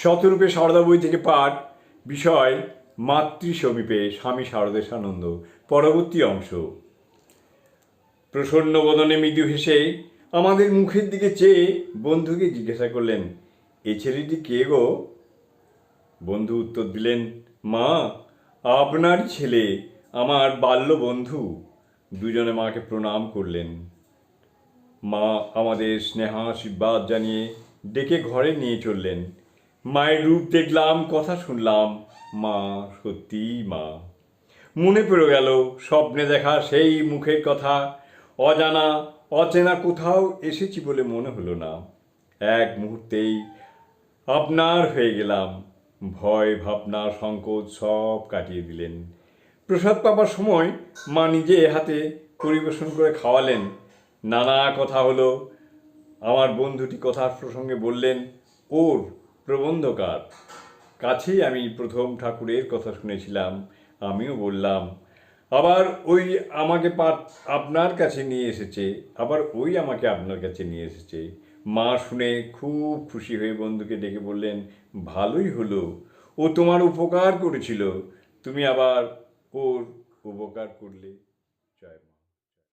শতরূপে সারদা বই থেকে পাঠ, বিষয় মাতৃ সমীপে স্বামী শারদেশানন্দ, পরবর্তী অংশ। প্রসন্ন বদনে মৃদু হেসে আমাদের মুখের দিকে চেয়ে বন্ধুকে জিজ্ঞাসা করলেন, এ ছেলেটি কে গো? বন্ধু উত্তর দিলেন, মা, আপনার ছেলে, আমার বাল্য বন্ধু দুজনে মাকে প্রণাম করলেন। মা আমাদের স্নেহাশীর্বাদ জানিয়ে ডেকে ঘরে নিয়ে চললেন। মায়ের রূপ দেখলাম, কথা শুনলাম। মা সত্যিই মা। মনে পড়ে গেল, স্বপ্নে দেখা সেই মুখের কথা। অজানা, অচেনা কোথাও এসেছি বলে মনে হলো না। এক মুহূর্তেই আপনার হয়ে গেলাম। ভয়, ভাবনা, সংকোচ সব কাটিয়ে দিলেন। প্রসাদ পাবার সময় মা নিজে হাতে পরিবেশন করে খাওয়ালেন। নানা কথা হলো। আমার বন্ধুটি কথার প্রসঙ্গে বললেন, ওর প্রবন্ধকার। কাছেই আমি প্রথম ঠাকুরের কথা শুনেছিলাম, আমিও বললাম, আবার ওই আমাকে আপনার কাছে নিয়ে এসেছে, আবার ওই আমাকে আপনার কাছে নিয়ে এসেছে। মা শুনে খুব খুশি হয়ে বন্ধুকে ডেকে বললেন, ভালোই হলো, ও তোমার উপকার করেছিল, তুমি আবার ওর উপকার করলে।